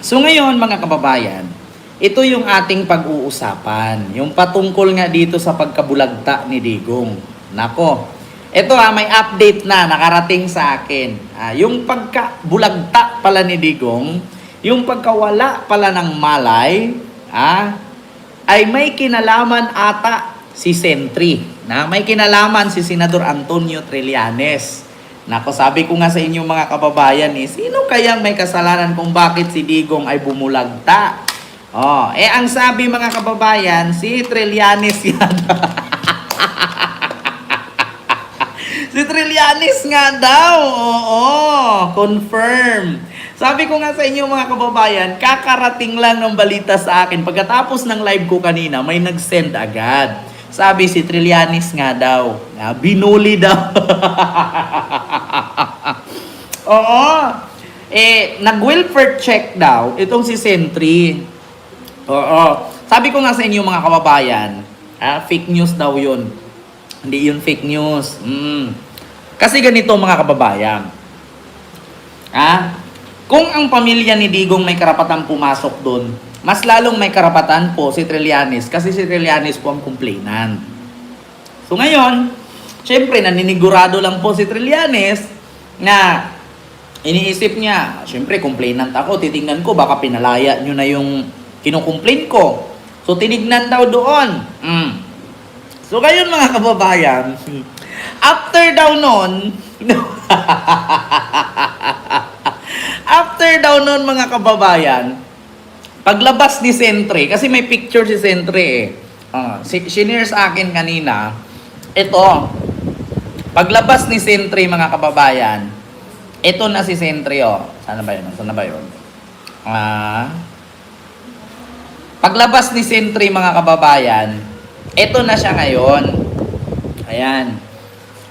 So ngayon mga kababayan, ito yung ating pag-uusapan. Yung patungkol nga dito sa pagkabulagta ni Digong. Nako, ito ha, may update na nakarating sa akin. Ah, yung pagkabulagta pala ni Digong, yung pagkawala pala ng malay, ah, ay may kinalaman ata si Sentry. Na may kinalaman si Senador Antonio Trillanes. Nako, sabi ko nga sa inyo mga kababayan eh, sino kayang may kasalanan kung bakit si Digong ay bumulagta? Oh, eh ang sabi mga kababayan, si Trillanes yan. si Trillanes nga daw. Oo, confirm. Sabi ko nga sa inyo mga kababayan, kakarating lang ng balita sa akin. Pagkatapos ng live ko kanina, may nag-send agad. Sabi si Trillanes nga daw, binuli daw. Oo. Eh, nag-welfare check daw itong si Sentry. Oo. Sabi ko nga sa inyo mga kababayan, ah, fake news daw yun. Hindi yun fake news. Mm. Kasi ganito mga kababayan. Ah, kung ang pamilya ni Digong may karapatan pumasok doon, mas lalong may karapatan po si Trillanes kasi si Trillanes po ang complainant. So ngayon, syempre naninigurado lang po si Trillanes na iniisip niya, syempre complainant ako, titingnan ko baka pinalaya nyo na yung kinukomplain ko. So tinignan daw doon. Mm. So ngayon mga kababayan, after daw nun, after daw nun mga kababayan, paglabas ni Sentre, kasi may picture si Sentre eh. Ah, si, sinare sa akin kanina, ito, paglabas ni Sentre mga kababayan, ito na si Sentre oh. Sana ba yun? Sana ba yun? Ah, paglabas ni Sentre mga kababayan, ito na siya ngayon. Ayan.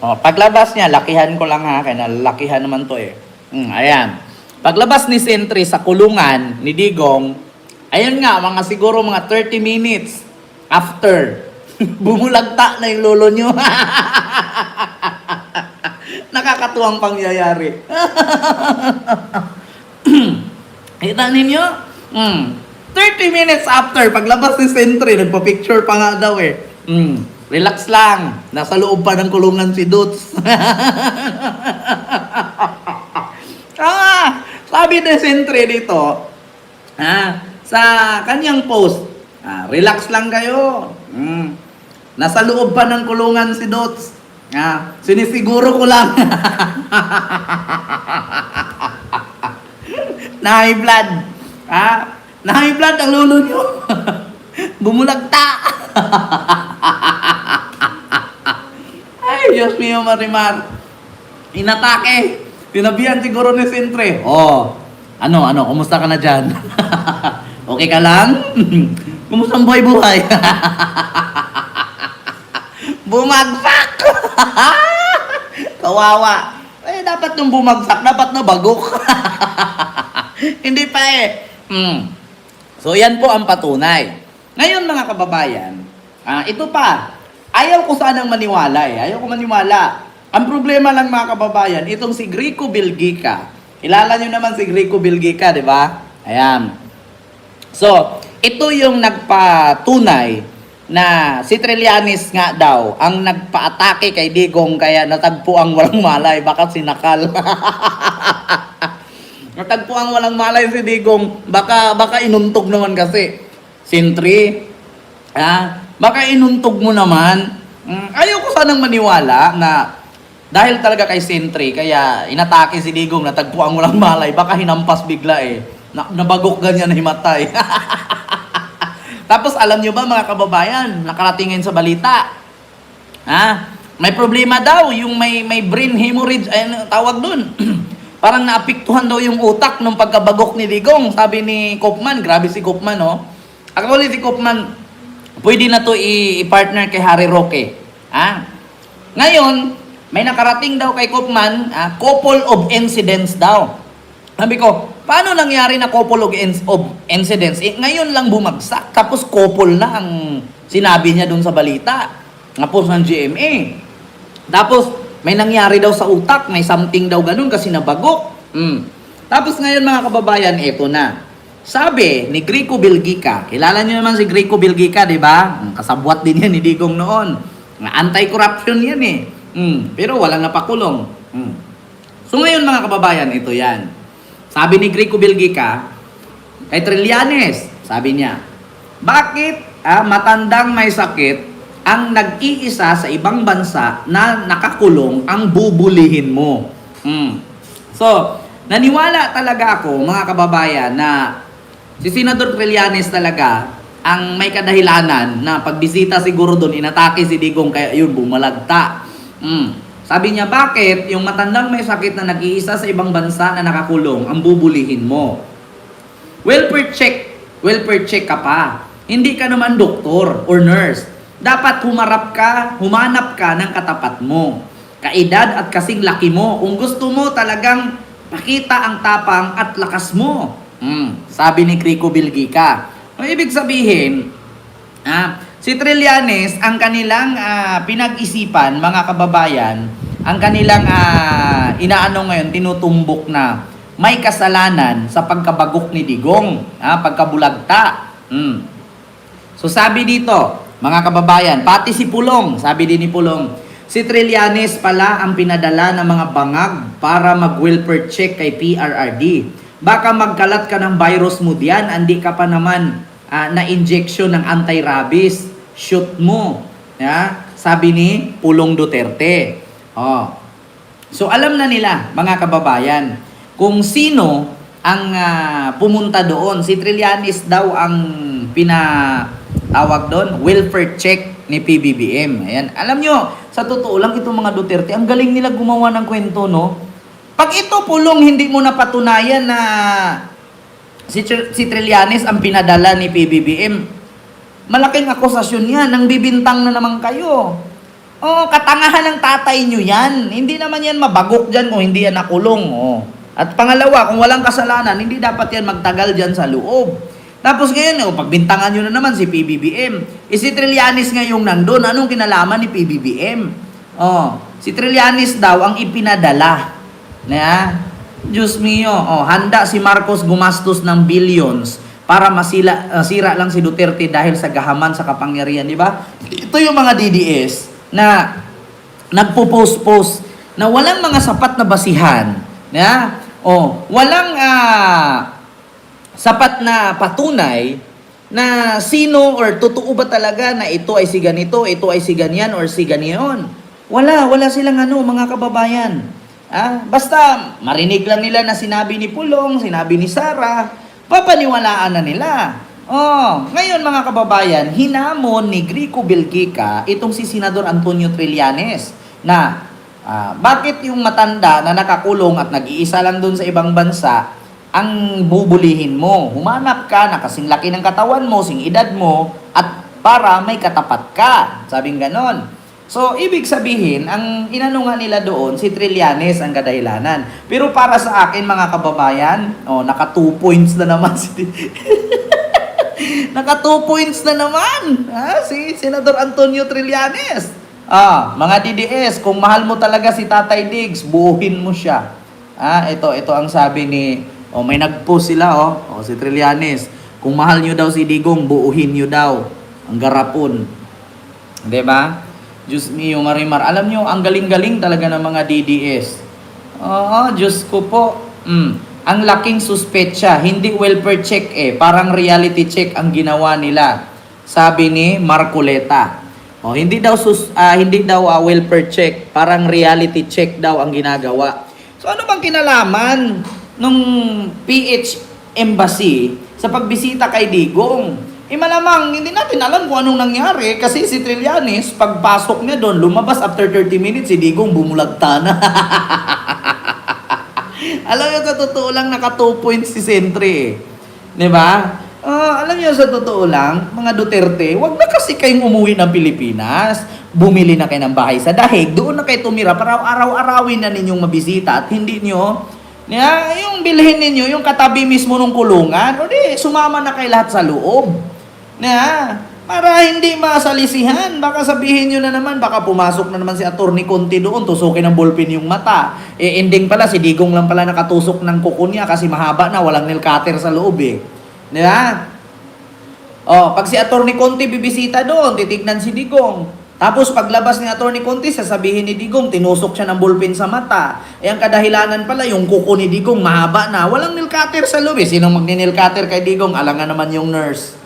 Oh, paglabas niya, lakihan ko lang ha, kaya nalakihan naman to eh. Mm, ayan. Paglabas ni Sentry sa kulungan ni Digong, ayun nga, mga siguro mga 30 minutes after, bumulagta na yung lolo nyo. Nakakatuwang pangyayari. Kita ninyo? Mm. 30 minutes after, paglabas ni Sentry, nagpa-picture pa nga daw eh. Mm. Relax lang. Nasa loob pa ng kulungan si Dutz. ah, sabi ni Sentry dito, ah, sa kanyang post, ah, relax lang kayo. Mm. Nasa loob pa ng kulungan si Dots. Ah, sinisiguro ko lang. na high blood. Ah, na high blood ang lolo nyo. Bumulagta. Ay, Diyos mio, Marimar. Inatake. Tinabihan siguro ni Sintre. Oh, ano, ano, kumusta ka na dyan? okay ka lang? kumusta ang buhay-buhay? Bumagsak! Kawawa. Eh, dapat nung bumagsak, dapat na bagok. Hindi pa eh. Hmm. So, yan po ang patunay. Ngayon, mga kababayan, ah, ito pa. Ayaw ko sanang maniwala eh. Ayaw ko maniwala. Ang problema lang mga kababayan, itong si Grico Bilgica. Kilala nyo naman si Grico Bilgica, di ba? Ayan. So, ito yung nagpatunay na si Trillanes nga daw ang nagpaatake kay Digong kaya natagpo ang walang malay. Baka sinakal. natagpo ang walang malay si Digong. Baka, baka inuntog naman kasi. Sintri, ah, baka inuntog mo naman. Mm, ayaw ko sanang maniwala na dahil talaga kay Sentry, kaya inatake si Digong, natagpuan mo lang malay, baka hinampas bigla eh. Na, nabagok ganyan himatay. Tapos alam nyo ba mga kababayan, nakarating ngayon sa balita, ha? May problema daw, yung may, may brain hemorrhage, ay ano tawag dun. Parang naapiktuhan daw yung utak nung pagkabagok ni Digong. Sabi ni Kopman, grabe si Kopman, no? Actually, si Kopman, pwede na to i-partner kay Harry Roque. Ha? Ngayon, may nakarating daw kay Kopman, ah, couple of incidents daw. Sabi ko, paano nangyari na couple of, of incidents? Eh, ngayon lang bumagsak, tapos couple na ang sinabi niya dun sa balita. Tapos ng GMA. Tapos, may nangyari daw sa utak, may something daw ganun kasi nabagok. Mm. Tapos ngayon mga kababayan, eto na. sabi ni Grico Bilgica, kilala niyo naman si Grico Bilgica, di ba? Kasabwat din yan ni Digong noon. Anti-corruption yan eh. Mm, pero walang napakulong. Mm. So ngayon mga kababayan, ito yan. Sabi ni Grico Bilgica, kay Trillanes, sabi niya, bakit ah, matandang may sakit ang nag-iisa sa ibang bansa na nakakulong ang bubulihin mo? Mm. So, naniwala talaga ako mga kababayan na si Senador Trillanes talaga ang may kadahilanan na pagbisita siguro doon inatake si Digong kaya yun bumalagta. Mm. Sabi niya, bakit yung matandang may sakit na nag-iisa sa ibang bansa na nakakulong ang bubulihin mo? Welfare check. Welfare check ka pa. Hindi ka naman doktor or nurse. Dapat humarap ka, humanap ka ng katapat mo. Kaedad at kasing laki mo. Kung gusto mo talagang pakita ang tapang at lakas mo. Hmm, sabi ni Crico Bilgica. Ang ibig sabihin, ah, si Trillanes, ang kanilang ah, pinag-isipan, mga kababayan, ang kanilang ah, inaano ngayon, tinutumbok na may kasalanan sa pagkabagok ni Digong, ah, pagkabulagta. Hmm. So sabi dito, mga kababayan, pati si Pulong, sabi din ni Pulong, si Trillanes pala ang pinadala ng mga bangag para mag-welfare check kay PRRD. Baka magkalat ka ng virus mo diyan, andi ka pa naman ah, na injection ng anti-rabies. Shoot mo. Ya? Sabi ni Pulong Duterte. Oh. So alam na nila, mga kababayan, kung sino ang ah, pumunta doon. Si Trillanes daw ang pina tawag doon, welfare check ni PBBM. Ayan. Alam nyo, sa totoo lang itong mga Duterte, ang galing nila gumawa ng kwento, no? Pag ito pulong, hindi mo napatunayan na si, si Trillanes ang pinadala ni PBBM, malaking akusasyon yan. Nang bibintang na naman kayo. Oh, katangahan ng tatay nyo yan. Hindi naman yan mabagok dyan kung hindi yan nakulong. Oh. At pangalawa, kung walang kasalanan, hindi dapat yan magtagal dyan sa loob. Tapos ngayon, oh, pagbintangan nyo na naman si PBBM. Eh, si Trillanes ngayong nandun, anong kinalaman ni PBBM? Oh, si Trillanes daw ang ipinadala. Na, Diyos mio, oh, handa si Marcos gumastos ng billions para masila, uh, sira lang si Duterte dahil sa gahaman sa kapangyarihan, di ba? Ito yung mga DDS na nagpo-post-post na walang mga sapat na basihan, na, oh, walang ah, sapat na patunay na sino or totoo ba talaga na ito ay si ganito, ito ay si ganyan or si ganyan. Wala, wala silang ano, mga kababayan. Ah, basta marinig lang nila na sinabi ni Pulong, sinabi ni Sara, papaniwalaan na nila. Oh, ngayon mga kababayan, hinamon ni Grico Bilgica itong si Senador Antonio Trillanes na ah, bakit yung matanda na nakakulong at nag-iisa lang doon sa ibang bansa ang bubulihin mo. Humanap ka na kasing laki ng katawan mo, sing edad mo, at para may katapat ka. Sabing ganon. So, ibig sabihin, ang inano nga nila doon, si Trillanes ang kadahilanan. Pero para sa akin, mga kababayan, oh, naka 2 points na naman si... naka 2 points na naman ha? si Senador Antonio Trillanes. Ah, mga DDS, kung mahal mo talaga si Tatay Diggs, buuhin mo siya. Ah, ito, ito ang sabi ni Oh, may nag-post sila oh. Oh, si Trillanes. Kung mahal niyo daw si Digong, buuhin niyo daw ang garapon. 'Di ba? Diyos mio Marimar. Alam niyo, ang galing-galing talaga ng mga DDS. Oo, Diyos ko po. Mm, ang laking suspetsya, hindi welfare check eh, parang reality check ang ginawa nila. Sabi ni Marcoleta. Oh, hindi daw sus, ah, hindi daw ah, welfare check, parang reality check daw ang ginagawa. So ano bang kinalaman nung PH Embassy sa pagbisita kay Digong? Eh malamang hindi natin alam kung anong nangyari kasi si Trillanes pagpasok niya doon lumabas after 30 minutes si Digong bumulagta na. alam niyo sa totoo lang naka 2 points si Sentry eh. 'Di ba? Ah, alam niyo sa totoo lang, mga Duterte, wag na kasi kayong umuwi ng Pilipinas. Bumili na kayo ng bahay sa dahig. Doon na kayo tumira para araw-arawin na ninyong mabisita at hindi niyo Yeah, yung bilhin ninyo, yung katabi mismo ng kulungan, o di, sumama na kayo lahat sa loob. Yeah, para hindi masalisihan. Baka sabihin nyo na naman, baka pumasok na naman si Attorney Conti doon, tusukin ng ballpen yung mata. Eh, ending pala, si Digong lang pala nakatusok ng kuko niya kasi mahaba na, walang nail cutter sa loob eh. Di ba? Oh, pag si Attorney Conte bibisita doon, titignan si Digong. Tapos paglabas ni Attorney Conte, sasabihin ni Digong, tinusok siya ng ballpen sa mata. Eh ang kadahilanan pala, yung kuko ni Digong mahaba na. Walang nail cutter sa loob eh. Sinong magni-nail cutter kay Digong? Alangan naman yung nurse.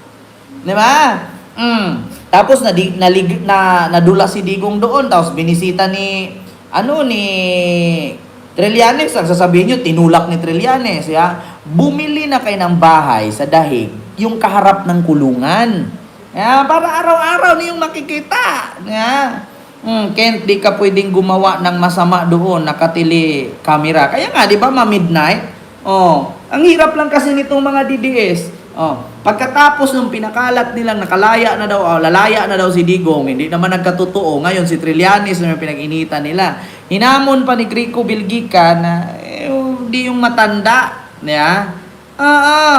Di ba? Mm. Tapos na, nalig, na nadula si Digong doon. Tapos binisita ni ano ni Trillanes. Ang sasabihin nyo, tinulak ni Trillanes. Ya? Bumili na kayo ng bahay sa dahig, yung kaharap ng kulungan. Ya, para araw-araw niyong makikita. Ya. Hmm, Kent, di ka pwedeng gumawa ng masama doon, nakatili camera. Kaya nga, di ba, ma-midnight? Oh, ang hirap lang kasi nitong mga DDS. Oh, pagkatapos nung pinakalat nilang nakalaya na daw, oh, lalaya na daw si Digong, hindi naman nagkatotoo. Ngayon si Trillanes na pinag-initan nila. Hinamon pa ni Crico Bilgica na eh, di yung matanda. Yeah? Ah, ah.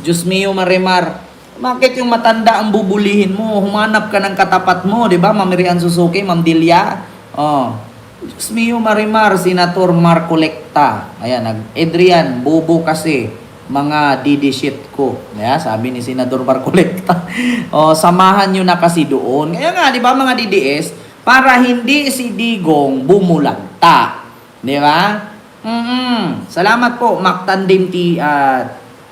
Diyos mio Marimar. Bakit yung matanda ang bubulihin mo? Humanap ka ng katapat mo, di ba? Ma'am Rian Suzuki, Ma'am Delia. Oh. Diyos mio Marimar, Senator Marco Lecta. Ayan, Adrian, bubo kasi mga didi shit ko. Kaya sabi ni Senador Marco Lecta. oh, samahan nyo na kasi doon. Kaya nga, di ba mga DDS, para hindi si Digong bumulagta. Di ba? mm Salamat po, Mactandim T, ah,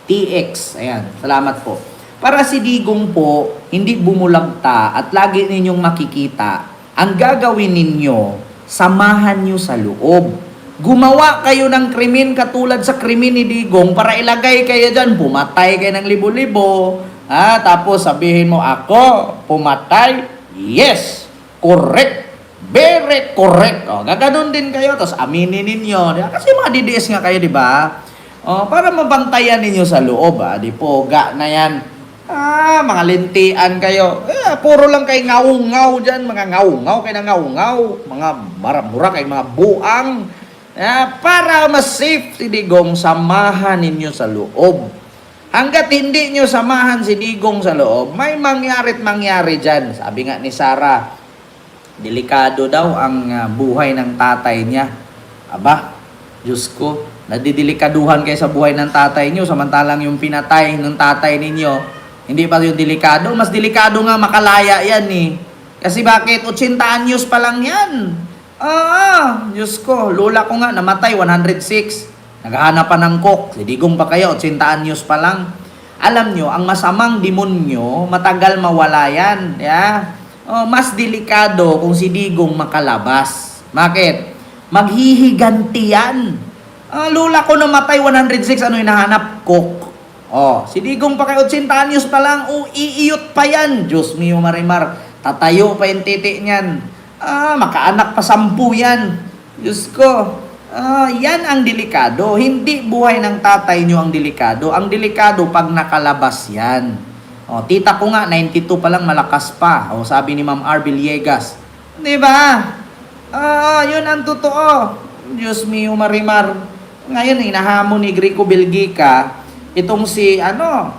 TX. Ayan, salamat po. Para si Digong po, hindi bumulagta at lagi ninyong makikita, ang gagawin ninyo, samahan nyo sa loob. Gumawa kayo ng krimen katulad sa krimen ni Digong para ilagay kayo dyan, pumatay kayo ng libo-libo. Ah, tapos sabihin mo, ako, pumatay, yes, correct, very correct. O, gaganon din kayo, tapos aminin ninyo. Kasi mga DDS nga kayo, di ba? O, para mabantayan ninyo sa loob, ah. Di po, ga na yan. Ah, mga lintian kayo. Eh, puro lang kay ngaw-ngaw dyan. Mga ngaw-ngaw kayo na ngaw-ngaw. Mga maramura kay mga buang. Ah, para mas safe si Digong, samahan ninyo sa loob. Hanggat hindi nyo samahan si Digong sa loob, may mangyarit mangyari dyan. Sabi nga ni Sarah, delikado daw ang ah, buhay ng tatay niya. Aba, Diyos ko, nadidilikaduhan kayo sa buhay ng tatay niyo, samantalang yung pinatay ng tatay ninyo, hindi pa yung delikado. Mas delikado nga makalaya yan eh. Kasi bakit? 80 anyos pa lang yan. Ah, Diyos ko, lola ko nga, namatay, 106. Naghahanap pa ng cook. Si Digong pa kayo, 80 anyos pa lang. Alam nyo, ang masamang demonyo, matagal mawala yan. Yeah? Oh, mas delikado kung si Digong makalabas. Bakit? Maghihiganti yan. Ah, lula ko namatay 106, ano hinahanap? Cook. Oh, si Digong pa kayo 80 anyos pa lang, oh, iiyot pa yan. Diyos mio marimar, tatayo pa yung titi niyan. Ah, makaanak pa sampu yan. Diyos ko. Ah, yan ang delikado. Hindi buhay ng tatay nyo ang delikado. Ang delikado pag nakalabas yan. Oh, tita ko nga, 92 pa lang, malakas pa. Oh, sabi ni Ma'am R. Villegas. Di ba? Ah, yun ang totoo. Diyos mio marimar. Ngayon, inahamon ni Greco Belgica, itong si, ano,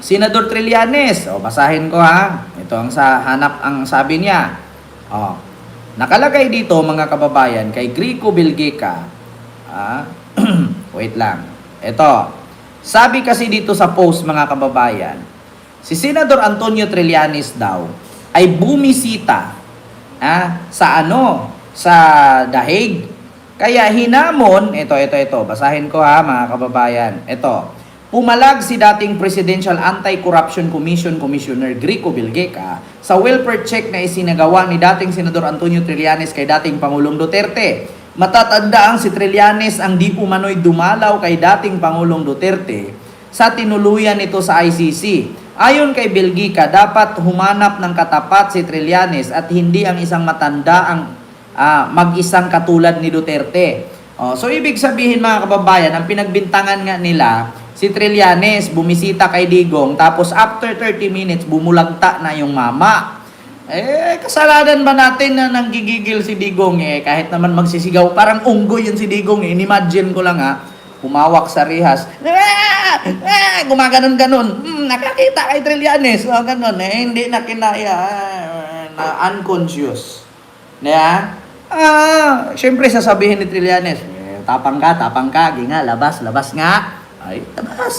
Senador Trillanes. O, basahin ko ha. Ito ang sa hanap ang sabi niya. O, nakalagay dito mga kababayan kay Greco Belgica. Ah, wait lang. Ito. Sabi kasi dito sa post mga kababayan, si Senador Antonio Trillanes daw ay bumisita ah, sa ano, sa dahig. Kaya hinamon, ito, ito, ito, basahin ko ha mga kababayan. Ito, pumalag si dating Presidential Anti-Corruption Commission Commissioner Grico Bilgeca sa welfare check na isinagawa ni dating Senador Antonio Trillanes kay dating Pangulong Duterte. Matatanda ang si Trillanes ang di umano'y dumalaw kay dating Pangulong Duterte sa tinuluyan nito sa ICC. Ayon kay Bilgica, dapat humanap ng katapat si Trillanes at hindi ang isang matanda ang ah, mag-isang katulad ni Duterte. Oh, so ibig sabihin mga kababayan, ang pinagbintangan nga nila, si Trillanes bumisita kay Digong tapos after 30 minutes bumulagta na yung mama. Eh, kasalanan ba natin na nanggigigil si Digong eh, kahit naman magsisigaw, parang unggoy yun si Digong eh, inimagine ko lang ha, humawak sa rihas, ah! Ah! gumaganon-ganon, hmm, nakakita kay Trillanes, oh, ganon eh, hindi na kinaya, ah, na unconscious. Diba? Ah, syempre sasabihin ni Trillanes, eh, tapang ka, tapang ka, ginga, labas, labas nga. Ay, labas.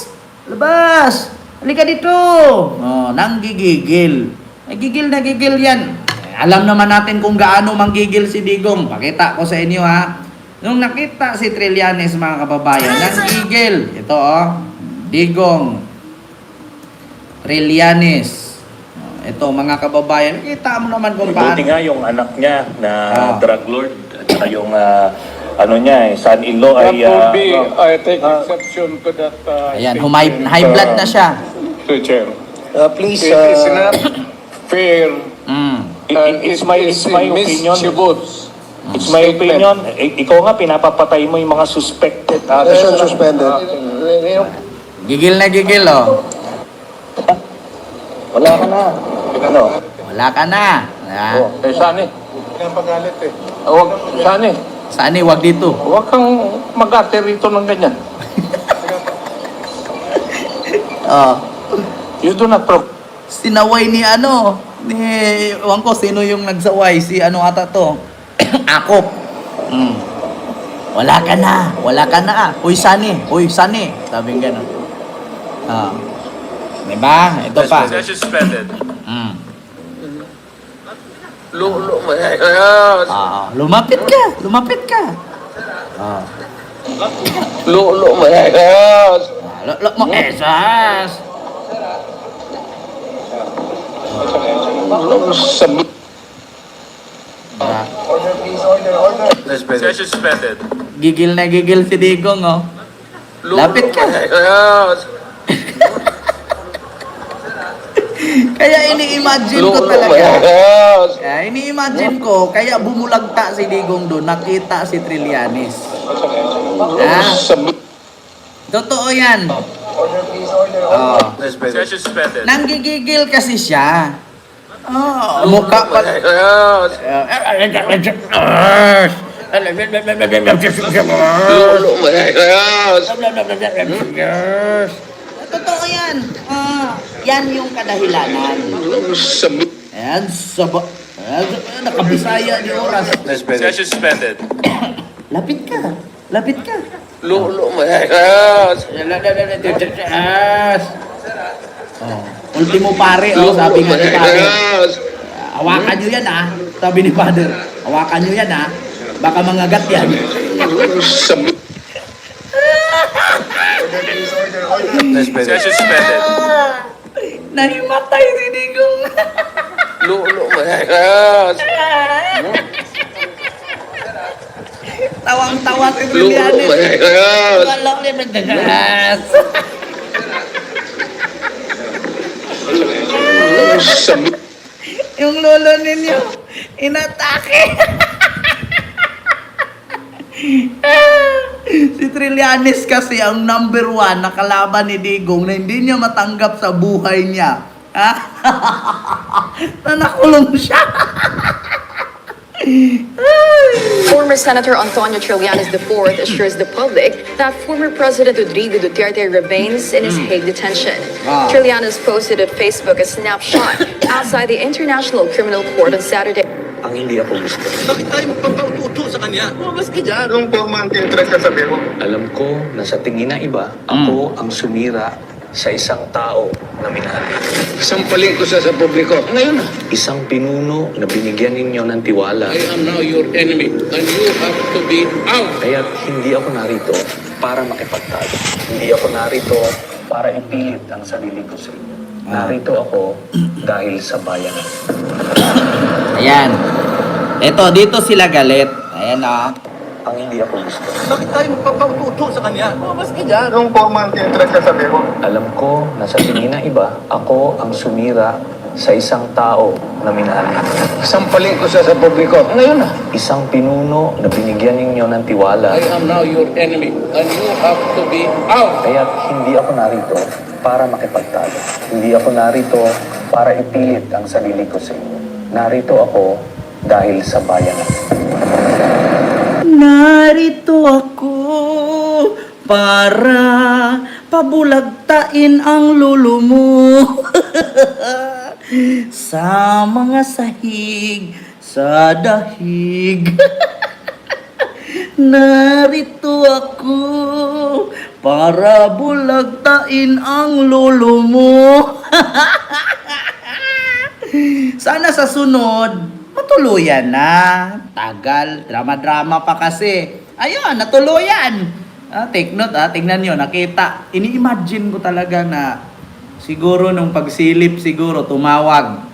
Labas! Halika dito! Oh, nanggigigil. Nagigil na gigil yan. Eh, Alam naman natin kung gaano manggigil si Digong. Pakita ko sa inyo ha. Nung nakita si Trillanes mga kababayan, nanggigil. Ito oh, Digong. Trillanes. Oh, Ito mga kababayan, kita mo naman kung paano. Buti nga yung anak niya na Ah. drug lord at yung ah, ano niya eh, son-in-law That ay would ah, be, ah, I take ah, exception to that. uh, Ayan, statement, humay, high blood na uh, siya. Sir Chair. ah, please It is ah, not fair. Mm. it- and it- it's it my it's my opinion mischievous it's my statement. opinion I- ikaw nga pinapapatay mo yung mga suspected Uh, Yes, suspended. Gigil na gigil oh. wala ka na ano Wala ka na. Ah, oh, eh saan eh Pinapagalit eh. Huwag, saan eh Saan eh, wag dito. huwag kang mag-ate rito ng ganyan Oh. you do not pro Sinaway ni ano, ni, ewan ko sino yung nagsaway, si ano ata to, Akop. Mm. Wala ka na, wala ka na. Uy, sani, uy, sani. Sabi nga gano'n. Ah. Diba? Ito pa. suspended Mm. Lulo Ah, lumapit ka, lumapit ka. Ah. lulo Ah, lo, lo, mo, esas. Ah, suspended gigil na gigil si Digong, oh. Lapit ka. Kaya ini-imagine ko talaga. Kaya ini-imagine ko, kaya bumulagta si Digong doon, nakita si Trillanes. Ha? Totoo yan. Oh. Nanggigigil kasi siya. Oh, mukha pa. Totoo yan. Ah, yan yung kadahilanan. Ayan, saba. Ayan, nakabisaya ni oras. suspended Lapit ka. Lapit ka. lulo Oh. Ultimo pare, oh, sabi nga ni pare. Hawakan nyo yan ah. Sabi ni father. Hawakan nyo yan ah. Baka mangagat yan. Suspended Nahimatay si Digong. lulo Tawang-tawa si Julianes. Ko yung nagdagas. Yung lolo ninyo, inatake. si Trillanes kasi ang number one na kalaban ni Digong na hindi niya matanggap sa buhay niya. Ha? na nakulong siya. Former Senator Antonio Trillanes IV assures the public that former President Rodrigo Duterte remains in his Hague detention. Ah. Trillanes posted on Facebook a snapshot outside the International Criminal Court on Saturday. Ang hindi ako gusto Bakit tayo magpapauto sa kanya? Lumabas ka dyan. Anong forma ang tinitry ka sabi mo? alam ko na sa tingin ng iba ako ang sumira sa isang tao na minahal Sampaling ko siya sa publiko. Ngayon na, isang pinuno na binigyan ninyo ng tiwala I am now your enemy and you have to be out. Kaya hindi ako narito para makipagtalo. Hindi ako narito para ipilit ang sarili ko sa inyo. Narito ako dahil sa bayan. Ayan. Ito, dito sila galit. Ayan ah. Ang hindi ako gusto. Bakit tayo magpapauto sa kanya? Lumabas ka dyan. Anong forma ang tinitry ka sabi mo? Alam ko na sa tingin ng iba, ako ang sumira sa isang tao na minahal. Sampaling ko siya sa publiko. Ngayon na, Isang pinuno na binigyan ninyo ng tiwala. I am now your enemy and you have to be out. Kaya hindi ako narito para makipagtalo. Hindi ako narito para ipilit ang sarili ko sa inyo. Narito ako dahil sa bayan. Narito ako para pabulagtain ang lulo mo sa mga sahig sa dahig. Narito ako para bulagtain ang lolo mo. Sana sa sunod, matuluyan na. Tagal, drama-drama pa kasi. Ayun, natuluyan. Ah, take note ah, tingnan nyo, nakita. Ini-imagine ko talaga na siguro nung pagsilip siguro tumawag.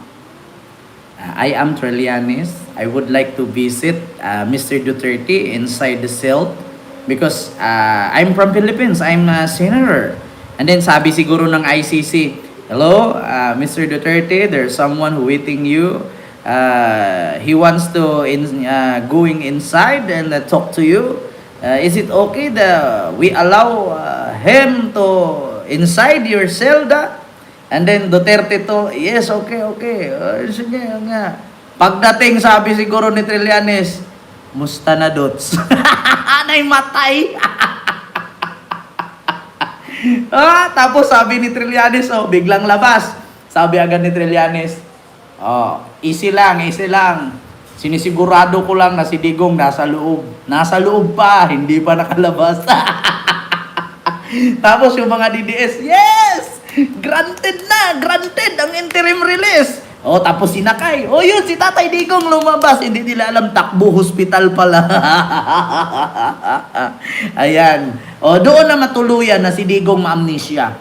Ah, I am Trillanes. I would like to visit uh, Mr. Duterte inside the cell because uh, I'm from Philippines. I'm a senator. And then sabi siguro ng ICC, Hello, uh, Mr. Duterte, there's someone waiting you. Uh, he wants to in, uh, going inside and uh, talk to you. Uh, is it okay that we allow uh, him to inside your cell da? And then Duterte to, yes, okay, okay. Uh, sige, nga. Pagdating, sabi siguro ni Trillanes, musta na dots? Anay matay. ah, tapos sabi ni Trillanes, oh, biglang labas. Sabi agad ni Trillanes, oh, easy lang, easy lang. Sinisigurado ko lang na si Digong nasa loob. Nasa loob pa, hindi pa nakalabas. Tapos yung mga DDS, yes! Granted na! Granted ang interim release! O, tapos sinakay. O yun, si Tatay Digong lumabas. Hindi nila alam, takbo hospital pala. Ayan. O, doon na matuluyan na si Digong ma-amnesia.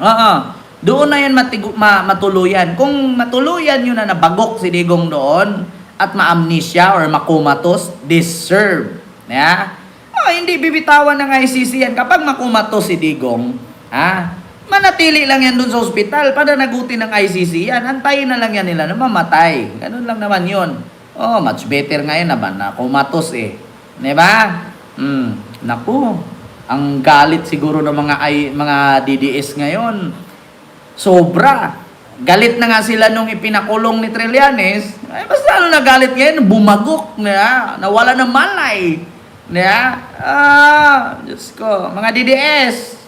Oo. Doon na yan matigu- ma- matuluyan. Kung matuluyan yun na nabagok si Digong doon at ma-amnesia or makumatos, deserve. Yeah? Oh, hindi bibitawan ng ICC yan. Kapag makumatos si Digong, ha? Manatili lang yan doon sa ospital. Pananagutin ng ICC yan. Antayin na lang yan nila na mamatay. Ganun lang naman yun. Oh, much better ngayon naman na kumatos eh. Di ba? Hmm. Naku. Ang galit siguro ng mga I, mga DDS ngayon. Sobra. Galit na nga sila nung ipinakulong ni Trillanes. Ay, basta ano na galit ngayon, bumagok na, nawala ng malay. Na, ah, Diyos ko, mga DDS,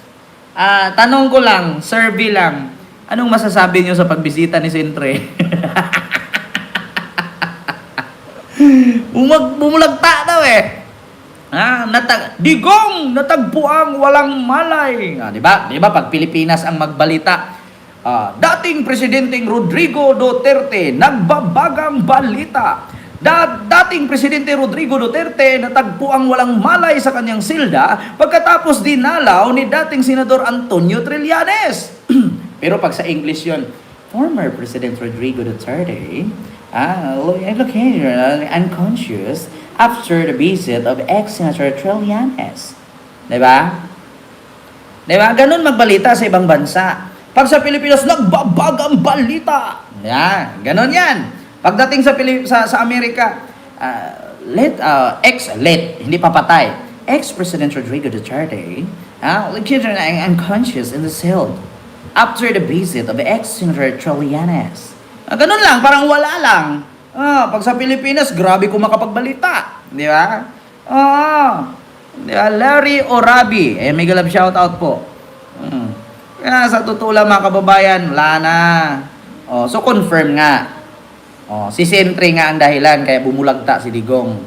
ah, tanong ko lang, survey lang, anong masasabi niyo sa pagbisita ni Sentre? Bumag, bumulagta daw eh. Ah, natag digong natagpuang walang malay. Ah, 'di ba? 'Di ba pag Pilipinas ang magbalita, ah, dating presidenteng Rodrigo Duterte nagbabagang balita. Da- dating presidente Rodrigo Duterte natagpuang walang malay sa kanyang silda pagkatapos dinalaw ni dating senador Antonio Trillanes. Pero pag sa English 'yon, former President Rodrigo Duterte ah, located unconscious after the visit of ex-Senator Trillanes. Diba? Diba? Ganun magbalita sa ibang bansa. Pag sa Pilipinas, nagbabag ang balita. Yan. Ganun yan. Pagdating sa, Pilip- sa, sa Amerika, ah, let, uh, ex, let, hindi papatay. Ex-President Rodrigo Duterte, uh, located unconscious in the cell after the visit of ex-Senator Trillanes. Ah, ganun lang, parang wala lang. Ah, pag sa Pilipinas, grabe ko makapagbalita. Di ba? Ah, di ba? Larry Orabi. Eh, may galab shoutout po. Hmm. Kaya sa totoo lang mga kababayan, wala na. Oh, so confirm nga. Oh, si Sentry nga ang dahilan kaya bumulagta si Digong.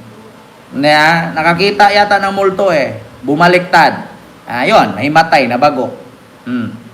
Na, nakakita yata ng multo eh. Bumaliktad. Ayun, may matay na bago. Hmm.